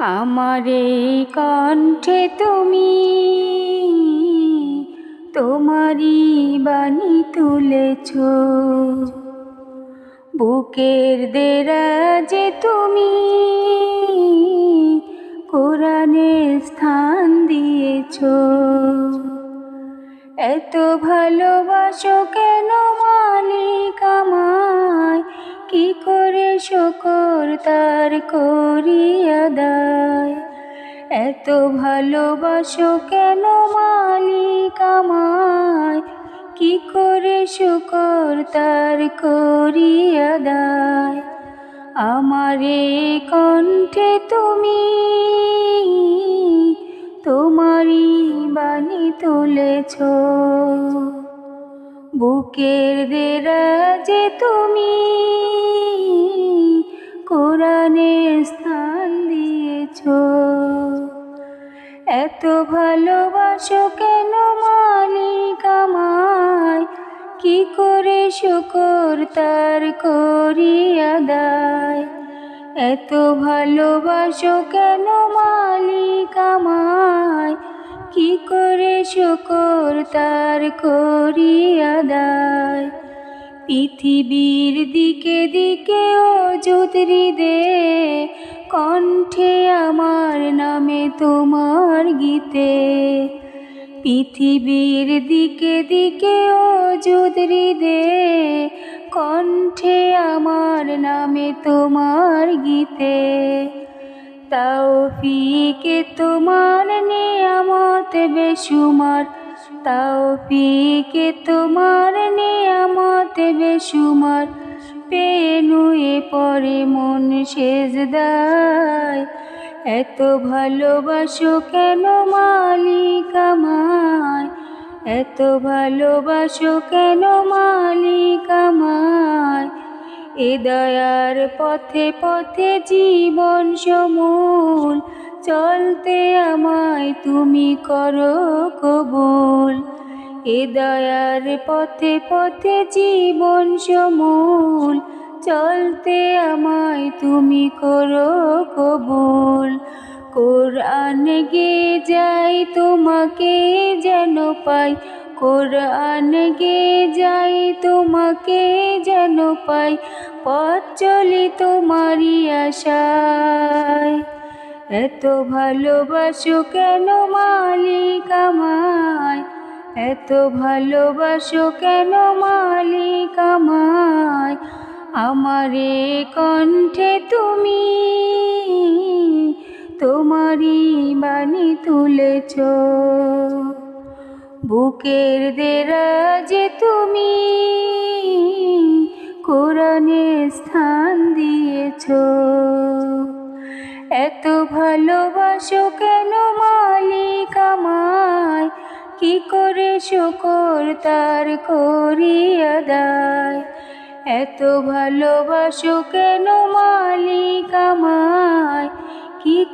আমার এই কণ্ঠে তুমি, তোমারই বাণী তুলেছ। বুকের দেরা যে তুমি কোরআনের স্থান দিয়েছ। এত ভালোবাসো কেন মালিক আমায়? কি করে শকর তার করিয়া দায়? এত ভালোবাসো কেন মালিক আমায়? কি করে শুকর তার করিয়া দায়? আমারে কণ্ঠে তুমি, তোমারই বাণী তুলেছ। বুকের দেরাজে তুমি কোরআনের স্থান দিয়েছ। এত ভালোবাসো কেন মালিক আমায়? কি করে শুকর তার করিয়া দায় এত ভালোবাসো কেন মালিক আমায়? কি করে শকর তার করিয়া দায় পৃথিবীর দিকে দিকে ও জ্যোতিরি দে কণ্ঠে আমার নামে তোমার গীতে। পৃথিবীর দিকে দিকে ও জ্যোতিরি দে কণ্ঠে আমার নামে তোমার গীতে। তাও ফিকে তোমার নিয়ামত বেশুমার। তাও ফিকে তোমার নিয়ামত বেশুমার। পেনুয়ে পরে মন শেষ দায় এত ভালোবাসো কেন মালিক আমায়? এত ভালোবাসো কেন মালিক আমায়? এ দয়ার পথে পথে জীবন সমূল। চলতে আমায় তুমি করো কবুল। এ দয়ার পথে পথে জীবন সমূল। চলতে আমায় তুমি করো কবুল। কোরআন গে যাই, তোমাকে যেন পাই। কোরআন গে যাই, তোমাকে যেন পাই, পথ চলি তোমারই আশায়। এত ভালোবাসো কেন মালিক আমায়? এত ভালোবাসো কেন মালিক আমায়? আমারে কণ্ঠে তুমি, তোমারই বাণী তুলেছ। বুকের দেরাজে তুমি কোরআনে স্থান দিয়েছ। এত ভালোবাসো কেন মালিক আমায়? কি করে শুকর তার করিয়া দায় এত ভালোবাসো কেন মালিক আমায়? কি